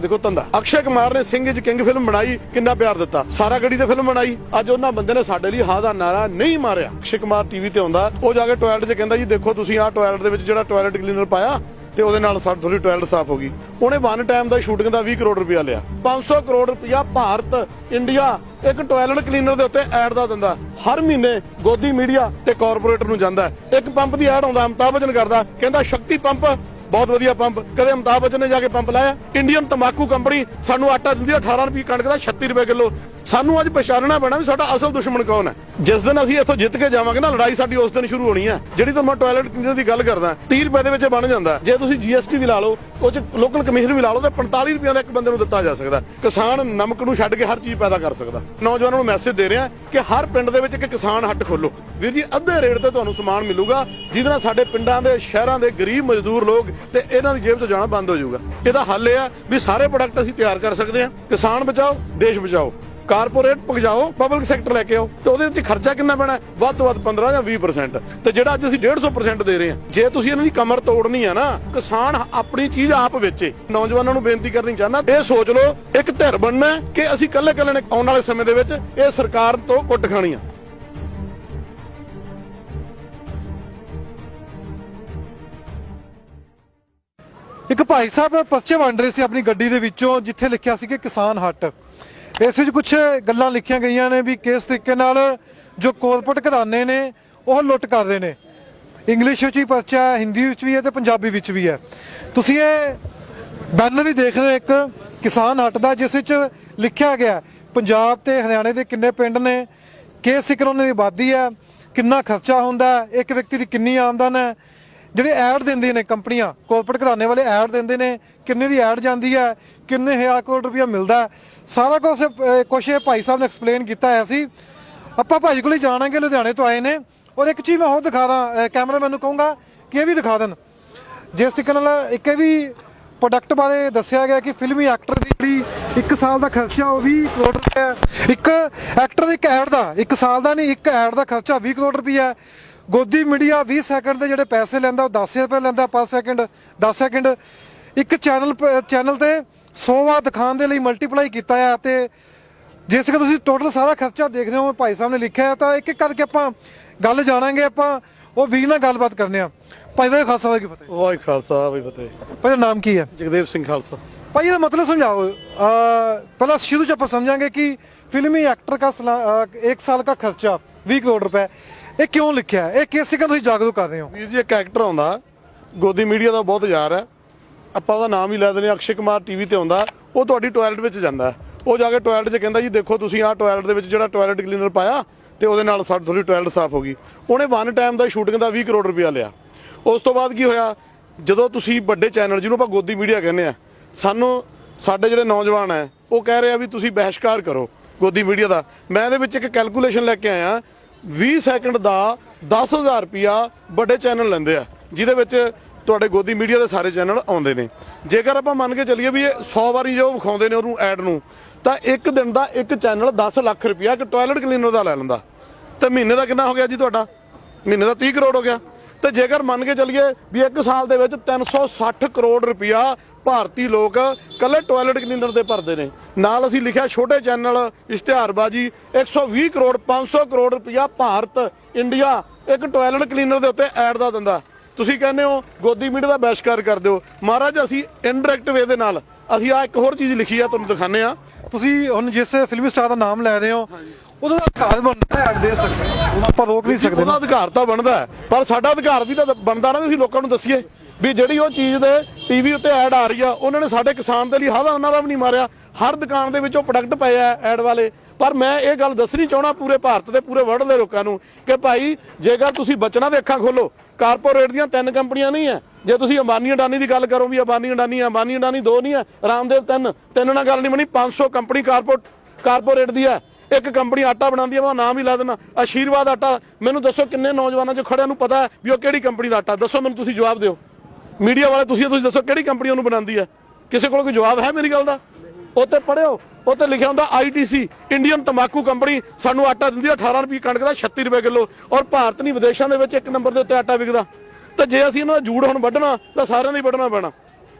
ਦੇਖੋ ਧੰਦਾ। ਅਕਸ਼ੇ ਕੁਮਾਰ ਨੇ ਸਿੰਘ ਚ ਕਿੰਗ ਫਿਲਮ ਬਣਾਈ, ਕਿੰਨਾ ਪਿਆਰ ਦਿੱਤਾ। ਸਾਰਾ ਗੜੀ ਤੇ ਫਿਲਮ ਬਣਾਈ। ਅੱਜ ਉਹਨਾਂ ਬੰਦੇ ਨੇ ਸਾਡੇ ਲਈ ਹਾਂ ਦਾ ਨਾਰਾ ਨਹੀਂ ਮਾਰਿਆ। ਅਕਸ਼ੇ ਕੁਮਾਰ ਟੀਵੀ ਤੇ ਆਉਂਦਾ। ਉਹ ਜਾ ਕੇ ਟਾਇਲਟ 'ਚ ਕਹਿੰਦਾ ਜੀ, ਦੇਖੋ ਤੁਸੀਂ ਆਹ ਟਾਇਲਟ ਦੇ ਵਿੱਚ ਜਿਹੜਾ ਟਾਇਲਟ ਕਲੀਨਰ ਪਾਇਆ, ਤੇ ਉਹਦੇ ਨਾਲ ਸਾਡੀ ਥੋੜੀ ਟਾਇਲਟ ਸਾਫ਼ ਹੋ ਗਈ। ਉਹਨੇ ਵਨ ਟਾਈਮ ਦਾ ਸ਼ੂਟਿੰਗ ਦਾ 20 ਕਰੋੜ ਰੁਪਇਆ ਲਿਆ। 500 ਕਰੋੜ ਰੁਪਇਆ ਭਾਰਤ ਇੰਡੀਆ ਇੱਕ ਟਾਇਲਟ ਕਲੀਨਰ ਦੇ ਉੱਤੇ ਐਡ ਦਾ ਦਿੰਦਾ। ਹਰ ਮਹੀਨੇ ਗੋਦੀ ਮੀਡੀਆ ਤੇ ਕਾਰਪੋਰੇਟਰ ਨੂੰ ਜਾਂਦਾ। ਇੱਕ ਪੰਪ ਦੀ ਐਡ ਆਉਂਦਾ, ਅਮਤਾਬ ਬਚਨ ਕਰਦਾ। ਕਹਿੰਦਾ, ਸ਼ਕਤੀ ਪੰਪ ਬਹੁਤ ਵਧੀਆ ਪੰਪ। ਕਦੇ ਅਮਤਾਬ ਬੱਚਨ ਨੇ ਜਾ ਕੇ ਪੰਪ ਲਾਇਆ? ਇੰਡੀਅਨ ਤੰਬਾਕੂ ਕੰਪਨੀ ਸਾਨੂੰ ਆਟਾ ਦਿੰਦੀ ਹੈ 18 ਰੁਪਏ ਕਣਕ ਦਾ 36 ਰੁਪਏ ਕਿਲੋ। ਸਾਨੂੰ ਅੱਜ ਪਛਾਣਨਾ ਪੈਣਾ ਵੀ ਸਾਡਾ ਅਸਲ ਦੁਸ਼ਮਣ ਕੌਣ ਹੈ। ਜਿਸ ਦਿਨ ਅਸੀਂ ਇੱਥੋਂ ਜਿੱਤ ਕੇ ਜਾਵਾਂਗੇ ਨਾ, ਲੜਾਈ ਸਾਡੀ ਉਸ ਦਿਨ ਸ਼ੁਰੂ ਹੋਣੀ ਹੈ। ਜਿਹੜੀ ਤਾਂ ਮੈਂ ਟਾਇਲਟ ਕਲੀਨਰ ਦੀ ਗੱਲ ਕਰਦਾ 30 ਰੁਪਏ ਦੇ ਵਿੱਚ ਬਣ ਜਾਂਦਾ। ਜੇ ਤੁਸੀਂ ਜੀਐਸਟੀ ਵੀ ਲਾ ਲਓ, ਉਹ ਚ ਲੋਕਲ ਕਮਿਸ਼ਨ ਵੀ ਲਾ ਲਓ, ਤੇ 45 ਰੁਪਏ ਦਾ ਇੱਕ ਬੰਦੇ ਨੂੰ ਦਿੱਤਾ ਜਾ ਸਕਦਾ। ਕਿਸਾਨ ਨਮਕ ਨੂੰ ਛੱਡ ਕੇ ਹਰ ਚੀਜ਼ ਪੈਦਾ ਕਰ ਸਕਦਾ। ਨੌਜਵਾਨਾਂ ਨੂੰ ਮੈਸੇਜ ਦੇ ਰਿਹਾ ਕਿ ਹਰ ਪਿੰਡ ਦੇ ਵਿੱਚ ਇੱਕ ਕਿਸਾਨ ਹੱਟ ਖੋਲੋ। ਵੀਰ ਜੀ, ਅੱਧੇ ਰੇਟ ਤੇ ਤੁਹਾਨੂੰ ਸਮਾਨ ਮਿਲੂਗਾ, ਜਿਹਦੇ ਨਾਲ ਸਾਡੇ ਪਿੰਡਾਂ ਦੇ ਸ਼ਹਿਰਾਂ ਦੇ ਗਰੀਬ ਮਜ਼ਦੂਰ ਲੋਕ ਤੇ ਇਹਨਾਂ ਦੀ ਜੇਬ ਤੋਂ ਜਾਣਾ ਬੰਦ ਹੋ ਜਾਊਗਾ। ਇਹਦਾ ਹੱਲ ਇਹ ਆ ਵੀ ਸਾਰੇ ਪ੍ਰੋਡਕਟ ਅਸੀਂ ਤਿਆਰ ਕਰ ਸਕਦੇ ਹਾਂ। ਕਿਸਾਨ ਬਚਾਓ, ਦੇਸ਼ ਬਚਾਓ। ਕਾਰਪੋਰੇਟ ਭਜਾਓ ਪਬਲਿਕ ਸੈਕਟਰ ਲੈ ਕੇ ਆਓ, ਤੇ ਉਹਦੇ ਵਿੱਚ ਖਰਚਾ ਕਿੰਨਾ ਪੈਣਾ? ਵੱਧ ਤੋਂ ਵੱਧ 15 ਜਾਂ 20% ਤੇ ਜਿਹੜਾ ਅੱਜ ਅਸੀਂ 150% ਦੇ ਰਹੇ ਹਾਂ, ਜੇ ਤੁਸੀਂ ਇਹਨਾਂ ਦੀ ਕਮਰ ਤੋੜਨੀ ਆ ਨਾ, ਕਿਸਾਨ ਆਪਣੀ ਚੀਜ਼ ਆਪ ਵੇਚੇ। ਨੌਜਵਾਨਾਂ ਨੂੰ ਬੇਨਤੀ ਕਰਨੀ ਚਾਹਨਾ ਇਹ ਸੋਚ ਲਓ, ਇੱਕ ਧਿਰ ਬਣਨਾ ਕਿ ਅਸੀਂ ਇਕੱਲੇ ਇਕੱਲੇ ਨੇ ਆਉਣ ਵਾਲੇ ਸਮੇਂ ਦੇ ਵਿੱਚ ਇਹ ਸਰਕਾਰ ਤੋਂ ਕੁੱਟ ਖਾਣੀ ਆ। ਇੱਕ ਭਾਈ ਸਾਹਿਬ ਪਰਚੇ ਵੰਡ ਰਹੇ ਸੀ ਆਪਣੀ ਗੱਡੀ ਦੇ ਵਿੱਚੋਂ, ਜਿੱਥੇ ਲਿਖਿਆ ਸੀ ਕਿ ਕਿਸਾਨ ਹੱਟ। ਇਸ ਵਿੱਚ ਕੁਝ ਗੱਲਾਂ ਲਿਖੀਆਂ ਗਈਆਂ ਨੇ ਵੀ ਕਿਸ ਤਰੀਕੇ ਨਾਲ ਜੋ ਕੋਰਪੋਰੇਟ ਘਰਾਣੇ ਨੇ, ਉਹ ਲੁੱਟ ਕਰਦੇ ਨੇ। ਇੰਗਲਿਸ਼ ਵਿੱਚ ਵੀ ਪਰਚਾ ਹੈ ਹਿੰਦੀ ਵਿੱਚ ਵੀ ਹੈ ਤੇ ਪੰਜਾਬੀ ਵਿੱਚ ਵੀ ਹੈ। ਤੁਸੀਂ ਇਹ ਬੈਨਰ ਵੀ ਦੇਖ ਰਹੇ ਹੋ, ਇੱਕ ਕਿਸਾਨ ਹੱਟ ਦਾ, ਜਿਸ ਵਿੱਚ ਲਿਖਿਆ ਗਿਆ ਪੰਜਾਬ ਤੇ ਹਰਿਆਣੇ ਦੇ ਕਿੰਨੇ ਪਿੰਡ ਨੇ, ਕਿਸ ਸਿਕਰ ਉਹਨਾਂ ਦੀ ਆਬਾਦੀ ਹੈ, ਕਿੰਨਾ ਖਰਚਾ ਹੁੰਦਾ ਹੈ, ਇੱਕ ਵਿਅਕਤੀ ਦੀ ਕਿੰਨੀ ਆਮਦਨ ਹੈ ਜਿਹੜੇ ਐਡ ਦਿੰਦੇ ਨੇ ਕੰਪਨੀਆਂ ਕਾਰਪੋਰੇਟ ਘਰਾਣੇ ਵਾਲੇ ਐਡ ਦਿੰਦੇ ਨੇ, ਕਿੰਨੇ ਦੀ ਐਡ ਜਾਂਦੀ ਹੈ, ਕਿੰਨੇ ਹਜ਼ਾਰ ਕਰੋੜ ਰੁਪਇਆ ਮਿਲਦਾ ਸਾਰਾ ਕੁਝ ਕੁਛ ਇਹ ਭਾਈ ਸਾਹਿਬ ਨੇ ਐਕਸਪਲੇਨ ਕੀਤਾ ਹੈ ਸੀ। ਆਪਾਂ ਭਾਈ ਕੋਲੇ ਜਾਣਾਂਗੇ, ਲੁਧਿਆਣੇ ਤੋਂ ਆਏ ਨੇ। ਔਰ ਇੱਕ ਚੀਜ਼ ਮੈਂ ਹੋਰ ਦਿਖਾ ਦਾਂ ਕੈਮਰਾਮੈਨ ਨੂੰ ਕਹੂੰਗਾ ਕਿ ਇਹ ਵੀ ਦਿਖਾ ਦੇਣ। ਜਿਸ ਤਰੀਕੇ ਨਾਲ ਇੱਕ ਇਹ ਵੀ ਪ੍ਰੋਡਕਟ ਬਾਰੇ ਦੱਸਿਆ ਗਿਆ ਕਿ ਫਿਲਮੀ ਐਕਟਰ ਦੀ ਜਿਹੜੀ 1 ਸਾਲ ਦਾ ਖਰਚਾ, ਉਹ 20 ਕਰੋੜ ਰੁਪਏ ਇੱਕ ਐਕਟਰ ਦੇ ਇੱਕ ਐਡ ਦਾ 1 ਸਾਲ ਦਾ ਨਹੀਂ, ਇੱਕ ਐਡ ਦਾ ਖਰਚਾ 20 ਕਰੋੜ ਰੁਪਏ ਹੈ। ਗੋਦੀ ਮੀਡੀਆ 20 ਸੈਕਿੰਡ ਦੇ ਜਿਹੜੇ ਪੈਸੇ ਲੈਂਦਾ ਉਹ 10 ਰੁਪਏ ਲੈਂਦਾ ਪਰ ਸੈਕਿੰਡ 10 ਸੈਕਿੰਡ ਇੱਕ ਚੈਨਲ ਚੈਨਲ ਤੇ 100 ਵਾਰ ਦਿਖਾਉਣ ਦੇ ਲਈ ਮਲਟੀਪਲਾਈ ਕੀਤਾ ਆ ਤੇ ਜਿਸ ਕਿ ਤੁਸੀਂ ਟੋਟਲ ਸਾਰਾ ਖਰਚਾ ਦੇਖਦੇ ਹੋ ਭਾਈ ਸਾਹਿਬ ਨੇ ਲਿਖਿਆ ਹੈ ਤਾਂ ਇੱਕ ਇੱਕ ਕਰਕੇ ਆਪਾਂ ਗੱਲ ਜਾਣਾਂਗੇ ਆਪਾਂ ਉਹ ਵੀਰ ਨਾਲ ਗੱਲਬਾਤ ਕਰਨੇ ਆ। ਭਾਈ ਵਾਹਿਗੁਰੂ ਖਾਲਸਾ ਕੀ ਫਤਿਹ। ਵਾਹਿ ਖਾਲਸਾ ਵਾਹਿ ਫਤਿਹ। ਭਾਈ ਦਾ ਨਾਮ ਕੀ ਹੈ ਜਗਦੇਵ ਸਿੰਘ ਖਾਲਸਾ। ਭਾਈ ਇਹਦਾ ਮਤਲਬ ਸਮਝਾਓ। ਪਹਿਲਾਂ ਸ਼ੁਰੂ ਚ ਆਪਾਂ ਸਮਝਾਂਗੇ ਕਿ ਫਿਲਮੀ ਐਕਟਰ ਦਾ 1 ਸਾਲ ਦਾ ਖਰਚਾ 20 ਕਰੋੜ ਰੁਪਏ। ਇਹ ਕਿਉਂ ਲਿਖਿਆ ਇਹ ਕਿਸ ਸਿਕੰ ਤੁਸੀਂ ਜਾਗਰੂਕ ਕਰ ਰਹੇ ਹੋ? ਵੀਰ ਜੀ ਇੱਕ ਐਕਟਰ ਆਉਂਦਾ ਗੋਦੀ ਮੀਡੀਆ ਦਾ ਬਹੁਤ ਯਾਰ ਹੈ। ਆਪਾਂ ਉਹਦਾ ਨਾਮ ਹੀ ਲੈ ਦਿੰਦੇ ਹਾਂ, ਅਕਸ਼ੇ ਕੁਮਾਰ ਟੀਵੀ ਤੇ ਆਉਂਦਾ। ਉਹ ਤੁਹਾਡੀ ਟਾਇਲਟ ਵਿੱਚ ਜਾਂਦਾ ਉਹ ਜਾ ਕੇ ਟਾਇਲਟ 'ਚ ਕਹਿੰਦਾ ਜੀ ਦੇਖੋ ਤੁਸੀਂ ਆਹ ਟਾਇਲਟ ਦੇ ਵਿੱਚ ਜਿਹੜਾ ਟਾਇਲਟ ਕਲੀਨਰ ਪਾਇਆ ਤੇ ਉਹਦੇ ਨਾਲ ਸਾਡੀ ਥੋੜੀ ਟਾਇਲਟ ਸਾਫ਼ ਹੋ ਗਈ। ਉਹਨੇ ਵਨ ਟਾਈਮ ਦਾ ਸ਼ੂਟਿੰਗ ਦਾ 20 ਕਰੋੜ ਰੁਪਇਆ ਲਿਆ। ਉਸ ਤੋਂ ਬਾਅਦ ਕੀ ਹੋਇਆ? ਜਦੋਂ ਤੁਸੀਂ ਵੱਡੇ ਚੈਨਲ ਜਿਹਨੂੰ ਆਪਾਂ ਗੋਦੀ ਮੀਡੀਆ ਕਹਿੰਦੇ ਆ ਸਾਨੂੰ ਸਾਡੇ ਜਿਹੜੇ ਨੌਜਵਾਨ ਹੈ ਉਹ ਕਹਿ ਰਹੇ ਆ ਵੀ ਤੁਸੀਂ ਬਹਿਸ਼ਕਾਰ ਕਰੋ ਗੋਦੀ ਮੀਡੀਆ ਦਾ। ਮੈਂ ਇਹਦੇ ਵਿੱਚ ਇੱਕ ਕੈਲਕੂਲੇਸ਼ਨ ਲੈ ਕੇ ਆਇਆ। 20 ਸੈਕਿੰਡ ਦਾ 10000 ਰੁਪਿਆ ਵੱਡੇ ਚੈਨਲ ਲੈਂਦੇ ਆ, ਜਿਹਦੇ ਵਿੱਚ ਤੁਹਾਡੇ ਗੋਦੀ ਮੀਡੀਆ ਦੇ ਸਾਰੇ ਚੈਨਲ ਆਉਂਦੇ ਨੇ। ਜੇਕਰ ਆਪਾਂ ਮੰਨ ਕੇ ਚੱਲੀਏ ਵੀ ਇਹ 100 ਵਾਰੀ ਜੋ ਵਿਖਾਉਂਦੇ ਨੇ ਉਹਨੂੰ ਐਡ ਨੂੰ, ਤਾਂ ਇੱਕ ਦਿਨ ਦਾ ਇੱਕ ਚੈਨਲ 10 ਲੱਖ ਰੁਪਿਆ ਇੱਕ ਟਾਇਲਟ ਕਲੀਨਰ ਦਾ ਲੈ ਲੈਂਦਾ। ਤੇ ਮਹੀਨੇ ਦਾ ਕਿੰਨਾ ਹੋ ਗਿਆ ਜੀ ਤੁਹਾਡਾ? ਮਹੀਨੇ ਦਾ 30 ਕਰੋੜ ਹੋ ਗਿਆ। ਤੇ ਜੇਕਰ ਮੰਨ ਕੇ ਚੱਲੀਏ ਵੀ ਇੱਕ ਸਾਲ ਦੇ ਵਿੱਚ 360 ਕਰੋੜ ਰੁਪਿਆ ਭਾਰਤੀ ਲੋਕ ਕੱਲੇ ਟਾਇਲਟ ਕਲੀਨਰ ਦੇ ਭਰਦੇ ਨੇ। ਨਾਲ ਅਸੀਂ ਲਿਖਿਆ ਛੋਟੇ ਚੈਨਲ ਇਸ਼ਤਿਹਾਰਬਾਜੀ 120 ਕਰੋੜ 500 ਕਰੋੜ ਰੁਪਿਆ ਭਾਰਤ, ਇੰਡੀਆ ਇੱਕ ਟਾਇਲਟ ਕਲੀਨਰ ਦੇ ਉੱਤੇ ਐਡ ਦਾ ਦਿੰਦਾ। ਤੁਸੀਂ ਕਹਿੰਦੇ ਹੋ, ਗੋਦੀ ਮੀਡੀਆ ਦਾ ਬਹਿਸ਼ਕਾਰ ਕਰ ਦਿਓ। ਮਹਾਰਾਜ, ਅਸੀਂ ਇਨਡਾਇਰੈਕਟ ਵੇ ਦੇ ਨਾਲ, ਅਸੀਂ ਆ ਇੱਕ ਹੋਰ ਚੀਜ਼ ਲਿਖੀ ਆ, ਤੁਹਾਨੂੰ ਦਿਖਾਣੇ ਆ ਤੁਸੀਂ ਹੁਣ ਜਿਸ ਫਿਲਮੀ ਸਟਾਰ ਦਾ ਨਾਮ ਲੈ ਰਹੇ ਹੋ ਉਹਦਾ ਅਧਿਕਾਰ ਬਣਦਾ ਹੈ ਦੇ ਸਕਦੇ ਉਹਨੂੰ ਆਪਾਂ ਰੋਕ ਨਹੀਂ ਸਕਦੇ ਉਹਦਾ ਅਧਿਕਾਰ ਤਾਂ ਬਣਦਾ ਹੈ, ਪਰ ਸਾਡਾ ਅਧਿਕਾਰ ਵੀ ਤਾਂ ਬਣਦਾ ਨਾ ਵੀ ਅਸੀਂ ਲੋਕਾਂ ਨੂੰ ਦੱਸੀਏ ਵੀ ਜਿਹੜੀ ਉਹ ਚੀਜ਼ ਦੇ ਟੀਵੀ ਉੱਤੇ ਐਡ ਆ ਰਹੀ ਆ ਉਹਨਾਂ ਨੇ ਸਾਡੇ ਕਿਸਾਨ ਦੇ ਲਈ ਹਾਦਾ ਉਹਨਾਂ ਦਾ ਵੀ ਨਹੀਂ ਮਾਰਿਆ ਹਰ ਦੁਕਾਨ ਦੇ ਵਿੱਚ ਉਹ ਪ੍ਰੋਡਕਟ ਪਏ ਆ ਐਡ ਵਾਲੇ। ਪਰ ਮੈਂ ਇਹ ਗੱਲ ਦੱਸਣੀ ਚਾਹਣਾ ਪੂਰੇ ਭਾਰਤ ਦੇ ਪੂਰੇ ਵਰਲਡ ਦੇ ਲੋਕਾਂ ਨੂੰ ਕਿ ਭਾਈ ਜੇਕਰ ਤੁਸੀਂ ਬਚਣਾ ਦੇ ਅੱਖਾਂ ਖੋਲੋ ਕਾਰਪੋਰੇਟ ਦੀਆਂ ਤਿੰਨ ਕੰਪਨੀਆਂ ਨਹੀਂ ਆ। ਜੇ ਤੁਸੀਂ ਅੰਬਾਨੀ ਅਡਾਨੀ ਦੀ ਗੱਲ ਕਰੋ ਵੀ ਅੰਬਾਨੀ ਅਡਾਨੀ ਆ, ਅੰਬਾਨੀ ਅਡਾਨੀ ਦੋ ਨਹੀਂ ਆ ਰਾਮਦੇਵ ਤਿੰਨ ਤਿੰਨ ਨਾਲ ਗੱਲ ਨਹੀਂ ਬਣੀ 500 ਕੰਪਨੀ ਕਾਰਪੋਰੇਟ ਕਾਰਪੋਰੇਟ ਦੀ ਆ। ਇੱਕ ਕੰਪਨੀ ਆਟਾ ਬਣਾਉਂਦੀ ਹੈ ਮੈਂ ਨਾਮ ਵੀ ਲਾ ਦੇਣਾ ਆਸ਼ੀਰਵਾਦ ਆਟਾ। ਮੈਨੂੰ ਦੱਸੋ ਕਿੰਨੇ ਨੌਜਵਾਨਾਂ 'ਚ ਖੜਿਆਂ ਨੂੰ ਪਤਾ ਹੈ ਵੀ ਉਹ ਕਿਹੜੀ ਕੰਪਨੀ ਦਾ ਆਟਾ? ਦੱਸੋ ਮੈਨੂੰ ਤੁਸੀਂ ਜਵਾਬ ਦਿਓ। ਮੀਡੀਆ ਵਾਲੇ ਤੁਸੀਂ ਤੁਸੀਂ ਦੱਸੋ ਕਿਹੜੀ ਕੰਪਨੀ ਉਹਨੂੰ ਬਣਾਉਂਦੀ ਹੈ? ਕਿਸੇ ਕੋਲ ਕੋਈ ਜਵਾਬ ਹੈ ਮੇਰੀ ਗੱਲ ਦਾ? ਉੱਤੇ ਪੜਿਓ ਉੱਤੇ ਲਿਖਿਆ ਹੁੰਦਾ ਆਈਟੀਸੀ ਇੰਡੀਅਨ ਤੰਬਾਕੂ ਕੰਪਨੀ ਸਾਨੂੰ ਆਟਾ ਦਿੰਦੀ ਆ 18 ਰੁਪਏ ਕਣਕ ਦਾ 36 ਰੁਪਏ ਕਿਲੋ। ਔਰ ਭਾਰਤ ਨਹੀਂ, ਵਿਦੇਸ਼ਾਂ ਦੇ ਵਿੱਚ ਇੱਕ ਨੰਬਰ ਦੇ ਉੱਤੇ ਆਟਾ ਵਿਕਦਾ। ਤਾਂ ਜੇ ਅਸੀਂ ਇਹਨਾਂ ਦਾ ਜੂੜ ਹੁਣ ਵੱਢਣਾ, ਤਾਂ ਸਾਰਿਆਂ ਦਾ ਹੀ ਵੱਢਣਾ ਪੈਣਾ।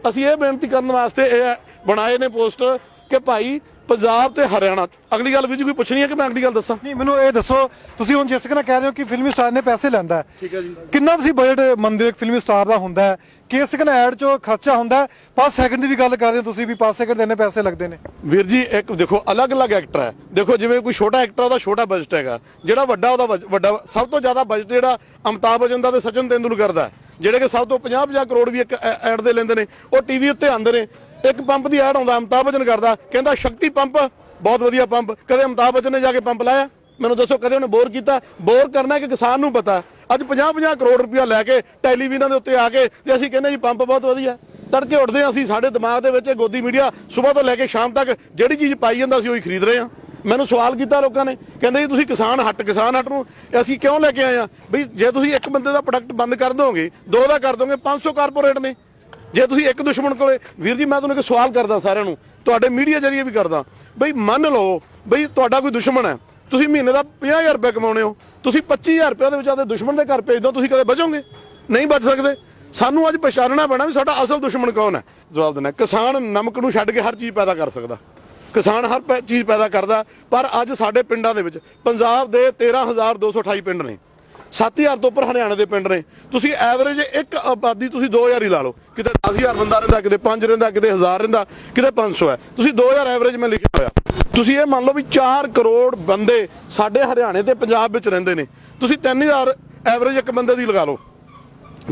ਅਸੀਂ ਇਹ ਬੇਨਤੀ ਕਰਨ ਵਾਸਤੇ ਇਹ ਬਣਾਏ ਨੇ ਪੋਸਟ ਕਿ ਭਾਈ ਪੰਜਾਬ ਤੇ ਹਰਿਆਣਾ ਅਗਲੀ ਗੱਲ ਵੀ ਜੀ ਕੋਈ ਪੁੱਛਣੀ ਹੈ ਕਿ ਮੈਂ ਅਗਲੀ ਗੱਲ ਦੱਸਾਂ? ਨਹੀਂ ਮੈਨੂੰ ਇਹ ਦੱਸੋ ਤੁਸੀਂ ਹੁਣ ਜਿਸ ਤਰ੍ਹਾਂ ਕਹਿ ਰਹੇ ਹੋ ਕਿ ਫਿਲਮੀ ਸਟਾਰ ਨੇ ਪੈਸੇ ਲੈਂਦਾ ਹੈ। ਠੀਕ ਹੈ ਜੀ। ਕਿੰਨਾ ਤੁਸੀਂ ਬਜਟ ਮੰਨਦੇ ਹੋ ਇੱਕ ਫਿਲਮੀ ਸਟਾਰ ਦਾ ਹੁੰਦਾ ਹੈ? ਕਿਸ ਤਰ੍ਹਾਂ ਐਡ ਚੋਂ ਖਰਚਾ ਹੁੰਦਾ ਹੈ? 5 ਸੈਕਿੰਡ ਦੀ ਵੀ ਗੱਲ ਕਰ ਰਹੇ ਹੋ ਤੁਸੀਂ ਵੀ 5 ਸੈਕਿੰਡ ਦੇ ਇੰਨੇ ਪੈਸੇ ਲੱਗਦੇ ਨੇ। ਵੀਰ ਜੀ ਇੱਕ ਦੇਖੋ ਅਲੱਗ-ਅਲੱਗ ਐਕਟਰ ਹੈ। ਦੇਖੋ ਜਿਵੇਂ ਕੋਈ ਛੋਟਾ ਐਕਟਰ ਉਹਦਾ ਛੋਟਾ ਬਜਟ ਹੈਗਾ। ਜਿਹੜਾ ਵੱਡਾ ਉਹਦਾ ਬਜ- ਵੱਡਾ ਸਭ ਤੋਂ ਜ਼ਿਆਦਾ ਬਜਟ ਜਿਹੜਾ ਅਮਿਤਾਭ ਬਚਨ ਦਾ ਤੇ ਸਚਿਨ ਤੇਂਦੁਲਕਰ ਦਾ ਹੈ, ਜਿਹੜੇ ਕਿ ਸਭ ਤੋਂ 50-50 ਕਰੋੜ ਵੀ ਇੱਕ ਐਡ ਦੇ ਲੈਂਦੇ ਨੇ। ਉਹ ਟੀਵੀ ਉੱਤੇ ਆਉਂਦੇ ਨੇ। ਇੱਕ ਪੰਪ ਦੀ ਐਡ ਆਉਂਦਾ, ਅਮਿਤਾਭ ਬਚਨ ਕਰਦਾ, ਕਹਿੰਦਾ ਸ਼ਕਤੀ ਪੰਪ, ਬਹੁਤ ਵਧੀਆ ਪੰਪ। ਕਦੇ ਅਮਿਤਾਭ ਬਚਨ ਨੇ ਜਾ ਕੇ ਪੰਪ ਲਾਇਆ? ਮੈਨੂੰ ਦੱਸੋ, ਕਦੇ ਉਹਨੇ ਬੋਰ ਕੀਤਾ? ਬੋਰ ਕਰਨਾ ਕਿ ਕਿਸਾਨ ਨੂੰ ਪਤਾ। ਅੱਜ 50-50 ਕਰੋੜ ਰੁਪਇਆ ਲੈ ਕੇ ਟੈਲੀਵਿਜ਼ਨਾਂ ਦੇ ਉੱਤੇ ਆ ਕੇ ਤੇ ਅਸੀਂ ਕਹਿੰਦੇ ਜੀ ਪੰਪ ਬਹੁਤ ਵਧੀਆ। ਤੜਕੇ ਉੱਠਦੇ ਹਾਂ ਅਸੀਂ, ਸਾਡੇ ਦਿਮਾਗ ਦੇ ਵਿੱਚ ਗੋਦੀ ਮੀਡੀਆ ਸਵੇਰ ਤੋਂ ਲੈ ਕੇ ਸ਼ਾਮ ਤੱਕ ਜਿਹੜੀ ਚੀਜ਼ ਪਾਈ ਜਾਂਦਾ ਸੀ ਉਹੀ ਖਰੀਦ ਰਹੇ ਹਾਂ। ਮੈਨੂੰ ਸਵਾਲ ਕੀਤਾ ਲੋਕਾਂ ਨੇ, ਕਹਿੰਦੇ ਜੀ ਤੁਸੀਂ ਕਿਸਾਨ ਹੱਟ ਕਿਸਾਨ ਹੱਟ ਨੂੰ ਅਸੀਂ ਕਿਉਂ ਲੈ ਕੇ ਆਏ ਆ ਵੀ ਜੇ ਤੁਸੀਂ ਇੱਕ ਬੰਦੇ ਦਾ ਪ੍ਰੋਡਕਟ ਬੰਦ ਕਰ ਦੋਗੇ, ਦੋ ਦਾ ਕਰ ਦੋਗੇ 500 ਕਾਰਪੋਰੇਟ ਨੇ। ਜੇ ਤੁਸੀਂ ਇੱਕ ਦੁਸ਼ਮਣ ਕੋਲੇ, ਵੀਰ ਜੀ, ਮੈਂ ਤੁਹਾਨੂੰ ਇੱਕ ਸਵਾਲ ਕਰਦਾ ਸਾਰਿਆਂ ਨੂੰ, ਤੁਹਾਡੇ ਮੀਡੀਆ ਜਰੀਏ ਵੀ ਕਰਦਾ, ਬਈ ਮੰਨ ਲਓ ਬਈ ਤੁਹਾਡਾ ਕੋਈ ਦੁਸ਼ਮਣ ਹੈ, ਤੁਸੀਂ ਮਹੀਨੇ ਦਾ 50000 ਰੁਪਏ ਕਮਾਉਣੇ ਹੋ, ਤੁਸੀਂ 25000 ਰੁਪਏ ਦੇ ਵਿੱਚ ਆਦੇ ਦੁਸ਼ਮਣ ਦੇ ਘਰ ਭੇਜ ਦਿਓ ਤੁਸੀਂ ਕਦੇ ਬਚੋਗੇ? ਨਹੀਂ ਬਚ ਸਕਦੇ। ਸਾਨੂੰ ਅੱਜ ਪਛਾਣਨਾ ਪੈਣਾ ਵੀ ਸਾਡਾ ਅਸਲ ਦੁਸ਼ਮਣ ਕੌਣ ਹੈ? ਜਵਾਬ ਦੇਣਾ ਕਿਸਾਨ ਨਮਕ ਨੂੰ ਛੱਡ ਕੇ ਹਰ ਚੀਜ਼ ਪੈਦਾ ਕਰ ਸਕਦਾ। ਕਿਸਾਨ ਹਰ ਪੈ- ਚੀਜ਼ ਪੈਦਾ ਕਰਦਾ, ਪਰ ਅੱਜ ਸਾਡੇ ਪਿੰਡਾਂ ਦੇ ਵਿੱਚ ਪੰਜਾਬ ਦੇ 13228 ਪਿੰਡ ਨੇ। 7000 ਤੋਂ ਉੱਪਰ ਹਰਿਆਣਾ ਦੇ ਪਿੰਡ ਨੇ। ਤੁਸੀਂ ਐਵਰੇਜ ਇੱਕ ਆਬਾਦੀ ਤੁਸੀਂ 2000 ਹੀ ਲਾ ਲਓ। ਕਿਤੇ 10000 ਬੰਦਾ ਰਹਿੰਦਾ, ਕਿਤੇ 5 ਰਹਿੰਦਾ, ਕਿਤੇ 1000 ਰਹਿੰਦਾ, ਕਿਤੇ 500 ਹੈ। ਤੁਸੀਂ 2000 ਐਵਰੇਜ ਮੈਂ ਲਿਖਿਆ ਹੋਇਆ। ਤੁਸੀਂ ਇਹ ਮੰਨ ਲਓ ਵੀ 4 ਕਰੋੜ ਬੰਦੇ ਸਾਡੇ ਹਰਿਆਣੇ ਤੇ ਪੰਜਾਬ ਵਿੱਚ ਰਹਿੰਦੇ ਨੇ। ਤੁਸੀਂ 3000 ਐਵਰੇਜ ਇੱਕ ਬੰਦੇ ਦੀ ਲਗਾ ਲਓ।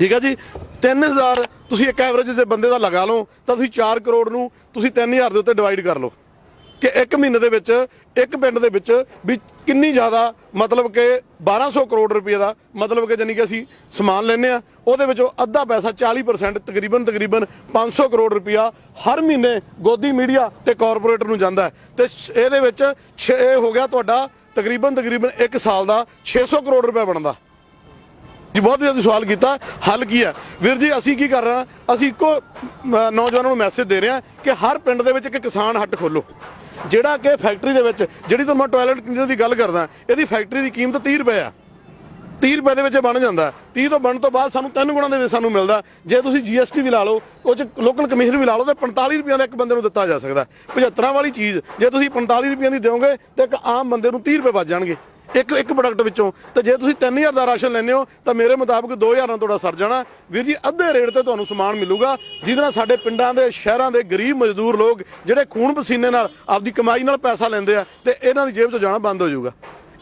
ਠੀਕ ਹੈ ਜੀ? 3000 ਤੁਸੀਂ ਇੱਕ ਐਵਰੇਜ ਦੇ ਬੰਦੇ ਦਾ ਲਗਾ ਲਓ, ਤਾਂ ਤੁਸੀਂ 4 ਕਰੋੜ ਨੂੰ ਤੁਸੀਂ 3000 ਦੇ ਉੱਤੇ ਡਿਵਾਈਡ ਕਰ ਲਓ। ਕਿ ਇੱਕ ਮਹੀਨੇ ਦੇ ਵਿੱਚ, ਇੱਕ ਪਿੰਡ ਦੇ ਵਿੱਚ ਵੀ ਕਿੰਨੀ ਜ਼ਿਆਦਾ ਮਤਲਬ ਕਿ 1200 ਕਰੋੜ ਰੁਪਏ ਦਾ ਮਤਲਬ ਕਿ ਜਾਨੀ ਕਿ ਅਸੀਂ ਸਮਾਨ ਲੈਨੇ ਆ ਉਹਦੇ ਵਿੱਚੋਂ ਅੱਧਾ ਪੈਸਾ 40% ਤਕਰੀਬਨ ਤਕਰੀਬਨ 500 ਕਰੋੜ ਰੁਪਇਆ ਹਰ ਮਹੀਨੇ ਗੋਦੀ ਮੀਡੀਆ ਤੇ ਕਾਰਪੋਰੇਟਰ ਨੂੰ ਜਾਂਦਾ ਹੈ। ਤੇ ਇਹਦੇ ਵਿੱਚ ਛੇ- ਇਹ ਹੋ ਗਿਆ ਤੁਹਾਡਾ ਤਕਰੀਬਨ ਤਕਰੀਬਨ 1 ਸਾਲ ਦਾ 600 ਕਰੋੜ ਰੁਪਏ ਬਣਦਾ। ਜੀ, ਬਹੁਤ ਵਧੀਆ ਸਵਾਲ ਕੀਤਾ। ਹੱਲ ਕੀ ਹੈ? ਵੀਰ ਜੀ, ਅਸੀਂ ਕੀ ਕਰ ਰਹੇ ਹਾਂ? ਅਸੀਂ ਇੱਕੋ ਨੌਜਵਾਨਾਂ ਨੂੰ ਮੈਸੇਜ ਦੇ ਰਹੇ ਹਾਂ ਕਿ ਹਰ ਪਿੰਡ ਦੇ ਵਿੱਚ ਇੱਕ ਕਿਸਾਨ ਹੱਟ ਖੋਲੋ। ਜਿਹੜਾ ਕਿ ਫੈਕਟਰੀ ਦੇ ਵਿੱਚ, ਜਿਹੜੀ ਤੁਹਾਨੂੰ ਮੈਂ ਟਾਇਲਟ ਕਲੀਨਰ ਦੀ ਗੱਲ ਕਰਦਾ, ਇਹਦੀ ਫੈਕਟਰੀ ਦੀ ਕੀਮਤ 30 ਰੁਪਏ ਆ। 30 ਰੁਪਏ ਦੇ ਵਿੱਚ ਬਣ ਜਾਂਦਾ। ਹੈ। 30 ਤੋਂ ਬਣਨ ਤੋਂ ਬਾਅਦ ਸਾਨੂੰ ਤਿੰਨ ਗੁਣਾ ਦੇ ਵਿੱਚ ਸਾਨੂੰ ਮਿਲਦਾ। ਜੇ ਤੁਸੀਂ GST ਵੀ ਲਾ ਲਓ ਉਹ ਚ ਲੋਕਲ ਕਮਿਸ਼ਨ ਵੀ ਲਾ ਲਓ, ਤਾਂ 45 ਰੁਪਏ ਦਾ ਇੱਕ ਬੰਦੇ ਨੂੰ ਦਿੱਤਾ ਜਾ ਸਕਦਾ। 75 ਵਾਲੀ ਚੀਜ਼, ਜੇ ਤੁਸੀਂ 45 ਰੁਪਏ ਦੀ ਦਿਓਗੇ, ਤਾਂ ਇੱਕ ਆਮ ਬੰਦੇ ਨੂੰ 30 ਰੁਪਏ ਬਚ ਜਾਣਗੇ। ਇੱਕ ਇੱਕ ਪ੍ਰੋਡਕਟ ਵਿੱਚੋਂ। ਤੇ ਜੇ ਤੁਸੀਂ 3000 ਦਾ ਰਾਸ਼ਨ ਲੈਂਦੇ ਹੋ, ਤਾਂ ਮੇਰੇ ਮੁਤਾਬਕ 2000 ਨਾਲ ਤੁਹਾਡਾ ਸਰ ਜਾਣਾ। ਵੀਰ ਜੀ, ਅੱਧੇ ਰੇਟ ਤੇ ਤੁਹਾਨੂੰ ਸਮਾਨ ਮਿਲੂਗਾ, ਜਿਹਦੇ ਨਾਲ ਸਾਡੇ ਪਿੰਡਾਂ ਦੇ, ਸ਼ਹਿਰਾਂ ਦੇ ਗਰੀਬ ਮਜ਼ਦੂਰ ਲੋਕ ਜਿਹੜੇ ਖੂਨ ਪਸੀਨੇ ਨਾਲ ਆਪਦੀ ਕਮਾਈ ਨਾਲ ਪੈਸਾ ਲੈਂਦੇ ਆ, ਤੇ ਇਹਨਾਂ ਦੀ ਜੇਬ ਤੋਂ ਜਾਣਾ ਬੰਦ ਹੋ ਜਾਊਗਾ।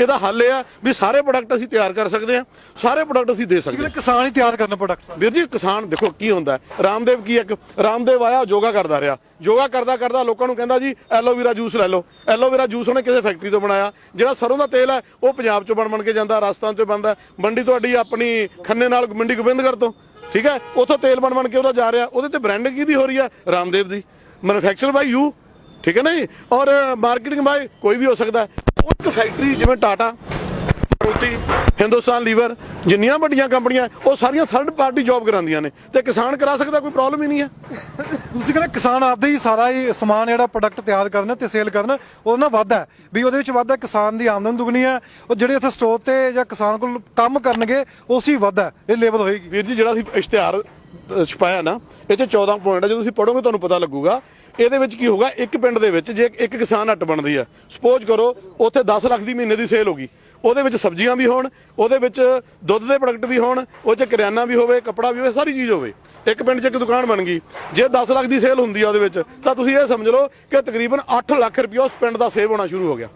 ਇਹਦਾ ਹੱਲ ਇਹ ਆ ਵੀ ਸਾਰੇ ਪ੍ਰੋਡਕਟ ਅਸੀਂ ਤਿਆਰ ਕਰ ਸਕਦੇ ਹਾਂ ਸਾਰੇ ਪ੍ਰੋਡਕਟ ਅਸੀਂ ਦੇ ਸਕਦੇ ਕਿਉਂਕਿ ਕਿਸਾਨ ਹੀ ਤਿਆਰ ਕਰਨਾ ਪ੍ਰੋਡਕਟ ਵੀਰ ਜੀ ਕਿਸਾਨ ਦੇਖੋ ਕੀ ਹੁੰਦਾ। ਰਾਮਦੇਵ ਕੀ ਇੱਕ ਰਾਮਦੇਵ ਆਇਆ ਯੋਗਾ ਕਰਦਾ ਰਿਹਾ। ਯੋਗਾ ਕਰਦਾ ਕਰਦਾ ਲੋਕਾਂ ਨੂੰ ਕਹਿੰਦਾ ਜੀ ਐਲੋਵੇਰਾ ਜੂਸ ਲੈ ਲਓ। ਐਲੋਵੇਰਾ ਜੂਸ ਉਹਨੇ ਕਿਸੇ ਫੈਕਟਰੀ ਤੋਂ ਬਣਾਇਆ। ਜਿਹੜਾ ਸਰੋਂ ਦਾ ਤੇਲ ਹੈ ਉਹ ਪੰਜਾਬ ਚੋਂ ਬਣ ਬਣ ਕੇ ਜਾਂਦਾ ਰਾਜਸਥਾਨ ਚੋਂ ਬਣਦਾ ਮੰਡੀ ਤੁਹਾਡੀ ਆਪਣੀ ਖੰਨੇ ਨਾਲ ਮੰਡੀ ਗੋਬਿੰਦਗੜ੍ਹ ਤੋਂ ਠੀਕ ਹੈ? ਉੱਥੋਂ ਤੇਲ ਬਣ ਬਣ ਕੇ ਉਹਦਾ ਜਾ ਰਿਹਾ। ਉਹਦੇ ਤੇ ਬ੍ਰਾਂਡਿੰਗ ਕਿਹਦੀ ਹੋ ਰਹੀ ਹੈ? ਰਾਮਦੇਵ ਦੀ। ਮੈਨੂਫੈਕਚਰ ਬਾਈ ਯੂ ਠੀਕ ਹੈ ਨਾ ਜੀ? ਔਰ ਮਾਰਕੀਟਿੰਗ ਬਾਈ ਕੋਈ ਵੀ ਹੋ ਸਕਦਾ ਹੈ। ਉਹ ਇੱਕ ਫੈਕਟਰੀ ਜਿਵੇਂ ਟਾਟਾ ਮਾਰੂਤੀ ਹਿੰਦੁਸਤਾਨ ਲੀਵਰ ਜਿੰਨੀਆਂ ਵੱਡੀਆਂ ਕੰਪਨੀਆਂ ਉਹ ਸਾਰੀਆਂ ਥਰਡ ਪਾਰਟੀ ਜੌਬ ਕਰਾਉਂਦੀਆਂ ਨੇ। ਤੇ ਕਿਸਾਨ ਕਰਾ ਸਕਦਾ ਕੋਈ ਪ੍ਰੋਬਲਮ ਹੀ ਨਹੀਂ ਹੈ। ਤੁਸੀਂ ਕਹਿੰਦੇ ਕਿਸਾਨ ਆਪਦੇ ਹੀ ਸਾਰਾ ਹੀ ਸਮਾਨ ਜਿਹੜਾ ਪ੍ਰੋਡਕਟ ਤਿਆਰ ਕਰਨ ਤੇ ਸੇਲ ਕਰਨ ਉਹ ਨਾਲ ਵਾਧਾ ਹੈ। ਵੀ ਉਹਦੇ ਵਿੱਚ ਵਾਧਾ ਕਿਸਾਨ ਦੀ ਆਮਦਨ ਦੁਗਣੀ ਹੈ ਉਹ ਜਿਹੜੇ ਉੱਥੇ ਸਟੋਰ ਤੇ ਜਾਂ ਕਿਸਾਨ ਕੋਲ ਕੰਮ ਕਰਨਗੇ ਉਸੇ ਵਾਧਾ। ਇਹ ਲੇਬਲ ਹੋਏਗੀ। ਵੀਰ ਜੀ ਜਿਹੜਾ ਅਸੀਂ ਇਸ਼ਤਿਹਾਰ ਛਪਾਇਆ ਨਾ, ਇਹ ਚ 14 ਪੁਆਇੰਟ ਹੈ ਜਦੋਂ ਤੁਸੀਂ ਪੜੋਗੇ ਤੁਹਾਨੂੰ ਪਤਾ ਲੱਗੂਗਾ। ਇਹਦੇ ਵਿੱਚ ਕੀ ਹੋਗਾ ਇੱਕ ਪਿੰਡ ਦੇ ਵਿੱਚ ਜੇ ਇੱਕ ਕਿਸਾਨ ਹੱਟ ਬਣਦੀ ਹੈ ਸਪੋਜ਼ ਕਰੋ ਉੱਥੇ 10 ਲੱਖ ਦੀ ਮਹੀਨੇ ਦੀ ਸੇਲ ਹੋਗੀ ਉਹਦੇ ਵਿੱਚ ਸਬਜ਼ੀਆਂ ਵੀ ਹੋਣ, ਉਹਦੇ ਵਿੱਚ ਦੁੱਧ ਦੇ ਪ੍ਰੋਡਕਟ ਵੀ ਹੋਣ, ਉਹ ਚ ਕਰਿਆਨਾ ਵੀ ਹੋਵੇ, ਕੱਪੜਾ ਵੀ ਹੋਵੇ, ਸਾਰੀ ਚੀਜ਼ ਹੋਵੇ। ਇੱਕ ਪਿੰਡ 'ਚ ਇੱਕ ਦੁਕਾਨ ਬਣ ਗਈ। ਜੇ 10 ਲੱਖ ਦੀ ਸੇਲ ਹੁੰਦੀ ਆ ਉਹਦੇ ਵਿੱਚ, ਤਾਂ ਤੁਸੀਂ ਇਹ ਸਮਝ ਲਓ ਕਿ ਤਕਰੀਬਨ 8 ਲੱਖ ਰੁਪਏ ਉਸ ਪਿੰਡ ਦਾ ਸੇਵ ਹੋਣਾ ਸ਼ੁਰੂ ਹੋ ਗਿਆ।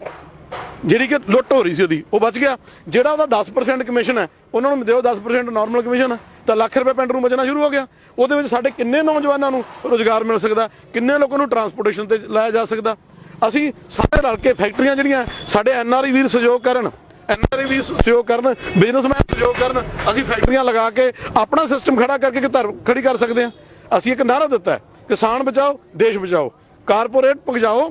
ਜਿਹੜੀ ਕਿ ਲੁੱਟ ਹੋ ਰਹੀ ਸੀ ਉਹਦੀ, ਉਹ ਬਚ ਗਿਆ। ਜਿਹੜਾ ਉਹਦਾ 10% ਕਮਿਸ਼ਨ ਹੈ, ਉਹਨਾਂ ਨੂੰ ਦਿਓ 10% ਨਾਰਮਲ ਕਮਿਸ਼ਨ ਤਾਂ ਲੱਖ ਰੁਪਏ ਪਿੰਡ ਨੂੰ ਬਚਣਾ ਸ਼ੁਰੂ ਹੋ ਗਿਆ। ਉਹਦੇ ਵਿੱਚ ਸਾਡੇ ਕਿੰਨੇ ਨੌਜਵਾਨਾਂ ਨੂੰ ਰੋਜ਼ਗਾਰ ਮਿਲ ਸਕਦਾ, ਕਿੰਨੇ ਲੋਕਾਂ ਨੂੰ ਟਰਾਂਸਪੋਰਟੇਸ਼ਨ ਤੇ ਲਾਇਆ ਜਾ ਸਕਦਾ। ਅਸੀਂ ਸਾਰੇ ਰਲ ਕੇ ਫੈਕਟਰੀਆਂ ਜਿਹੜੀਆਂ, ਸਾਡੇ ਐਨਆਰਆਈ ਵੀਰ ਸਹਿਯੋਗ ਕਰਨ ਐਨਆਰਆਈ ਵੀਰ ਸਹਿਯੋਗ ਕਰਨ ਬਿਜ਼ਨਸਮੈਨ ਸਹਿਯੋਗ ਕਰਨ, ਅਸੀਂ ਫੈਕਟਰੀਆਂ ਲਗਾ ਕੇ ਆਪਣਾ ਸਿਸਟਮ ਖੜਾ ਕਰਕੇ ਕਿ ਧਰ ਖੜੀ ਕਰ ਸਕਦੇ ਹਾਂ। ਅਸੀਂ ਇੱਕ ਨਾਰਾ ਦਿੱਤਾ ਕਿਸਾਨ ਬਚਾਓ, ਦੇਸ਼ ਬਚਾਓ ਕਾਰਪੋਰੇਟ ਭਜਾਓ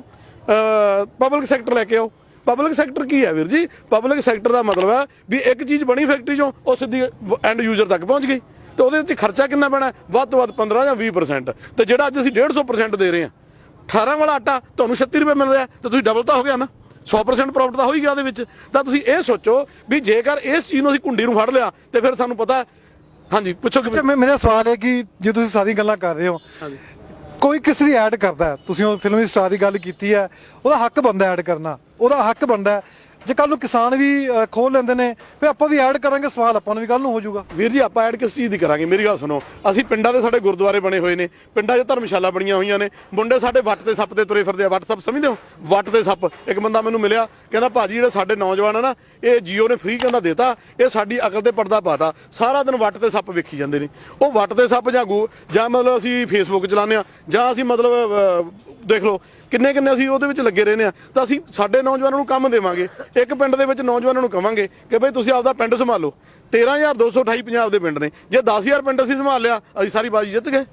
ਪਬਲਿਕ ਸੈਕਟਰ ਲੈ ਕੇ ਆਓ। ਪਬਲਿਕ ਸੈਕਟਰ ਕੀ ਹੈ ਵੀਰ ਜੀ? ਪਬਲਿਕ ਸੈਕਟਰ ਦਾ ਮਤਲਬ ਹੈ ਵੀ ਇੱਕ ਚੀਜ਼ ਬਣੀ ਫੈਕਟਰੀ ਚੋਂ ਉਹ ਸਿੱਧੀ ਐਂਡ ਯੂਜ਼ਰ ਤੱਕ ਪਹੁੰਚ ਗਈ। ਤੇ ਉਹਦੇ ਵਿੱਚ ਖਰਚਾ ਕਿੰਨਾ ਪੈਣਾ? ਵੱਧ ਤੋਂ ਵੱਧ 15 ਜਾਂ 20% ਤੇ ਜਿਹੜਾ ਅੱਜ ਅਸੀਂ 150% ਦੇ ਰਹੇ ਹਾਂ 18 ਵਾਲਾ ਆਟਾ ਤੁਹਾਨੂੰ 36 ਰੁਪਏ ਮਿਲ ਰਿਹਾ ਤੇ ਤੁਸੀਂ ਡਬਲ ਤਾਂ ਹੋ ਗਿਆ ਨਾ। 100% ਪ੍ਰੋਫਿਟ ਤਾਂ ਹੋ ਹੀ ਗਿਆ ਉਹਦੇ ਵਿੱਚ। ਤਾਂ ਤੁਸੀਂ ਇਹ ਸੋਚੋ ਵੀ ਜੇਕਰ ਇਸ ਚੀਜ਼ ਨੂੰ ਅਸੀਂ ਕੁੰਡੀ ਨੂੰ ਫੜ ਲਿਆ ਤੇ ਫਿਰ ਸਾਨੂੰ ਪਤਾ ਹਾਂਜੀ ਪੁੱਛੋ ਕਿ ਮੇਰਾ ਸਵਾਲ ਹੈ ਕਿ ਜੇ ਤੁਸੀਂ ਸਾਰੀ ਗੱਲਾਂ ਕਰ ਰਹੇ ਹੋ ਕੋਈ ਕਿਸੇ ਦੀ ਐਡ ਕਰਦਾ ਤੁਸੀਂ ਉਹ ਫਿਲਮੀ ਸਟਾਰ ਦੀ ਗੱਲ ਕੀਤੀ ਹੈ, ਉਹਦਾ ਹੱਕ ਬੰਦਾ ਐਡ ਕਰਨਾ। ਉਹਦਾ ਹੱਕ ਬੰਦਾ ਜੇ ਕੱਲ ਨੂੰ ਕਿਸਾਨ ਵੀ ਅ, ਖੋਲ ਲੈਂਦੇ ਨੇ ਫਿਰ ਆਪਾਂ ਵੀ ਐਡ ਕਰਾਂਗੇ ਸਵਾਲ ਆਪਾਂ ਨੂੰ ਵੀ ਕੱਲ ਨੂੰ ਹੋ ਜਾਊਗਾ। ਵੀਰ ਜੀ ਆਪਾਂ ਐਡ ਕਿਸ ਚੀਜ਼ ਦੀ ਕਰਾਂਗੇ ਮੇਰੀ ਗੱਲ ਸੁਣੋ। ਅਸੀਂ ਪਿੰਡਾਂ ਦੇ ਸਾਡੇ ਗੁਰਦੁਆਰੇ ਬਣੇ ਹੋਏ ਨੇ ਪਿੰਡਾਂ 'ਚ ਧਰਮਸ਼ਾਲਾ ਬਣੀਆਂ ਹੋਈਆਂ ਨੇ। ਮੁੰਡੇ ਸਾਡੇ ਵੱਟ ਤੇ ਸੱਪ ਤੇ ਤੁਰੇ ਫਿਰਦੇ ਆ ਵੱਟ ਸੱਪ ਸਮਝਦੇ ਹੋ? ਵੱਟ ਤੇ ਸੱਪ। ਇੱਕ ਬੰਦਾ ਮੈਨੂੰ ਮਿਲਿਆ ਕਹਿੰਦਾ ਭਾਜੀ ਜਿਹੜੇ ਸਾਡੇ ਨੌਜਵਾਨ ਆ ਨਾ ਇਹ ਜੀਓ ਨੇ ਫ੍ਰੀ ਕਹਿੰਦਾ ਦੇਤਾ ਇਹ ਸਾਡੀ ਅਕਲ ਤੇ ਪਰਦਾ ਪਾਤਾ। ਸਾਰਾ ਦਿਨ ਵੱਟ ਤੇ ਸੱਪ ਵੇਖੀ ਜਾਂਦੇ ਨੇ। ਉਹ ਵੱਟ ਤੇ ਸੱਪ ਜਾਂ ਗੂ ਜਾਂ ਮਤਲਬ ਅਸੀਂ ਫੇਸਬੁੱਕ ਚਲਾਉਂਦੇ ਆ ਜਾਂ ਅਸੀਂ ਮਤਲਬ ਦੇਖ ਲਓ ਕਿੰਨੇ ਕਿੰਨੇ ਅਸੀਂ ਉਹਦੇ ਵਿੱਚ ਲੱਗੇ ਰਹਿੰਦੇ ਆ। ਤਾਂ ਅਸੀਂ ਸਾਡੇ ਨੌਜਵਾਨਾਂ ਨੂੰ ਕੰਮ ਦੇਵਾਂਗੇ। ਇੱਕ ਪਿੰਡ ਦੇ ਵਿੱਚ ਨੌਜਵਾਨਾਂ ਨੂੰ ਕਵਾਂਗੇ ਕਿ ਬਈ ਤੁਸੀਂ ਆਪਦਾ ਪਿੰਡ ਸੰਭਾਲੋ। 13228 ਪੰਜਾਬ ਦੇ ਪਿੰਡ ਨੇ। ਜੇ 10000 ਪਿੰਡ ਅਸੀਂ ਸੰਭਾਲ ਲਿਆ, ਅਸੀਂ ਸਾਰੀ ਬਾਜੀ ਜਿੱਤ ਗਏ।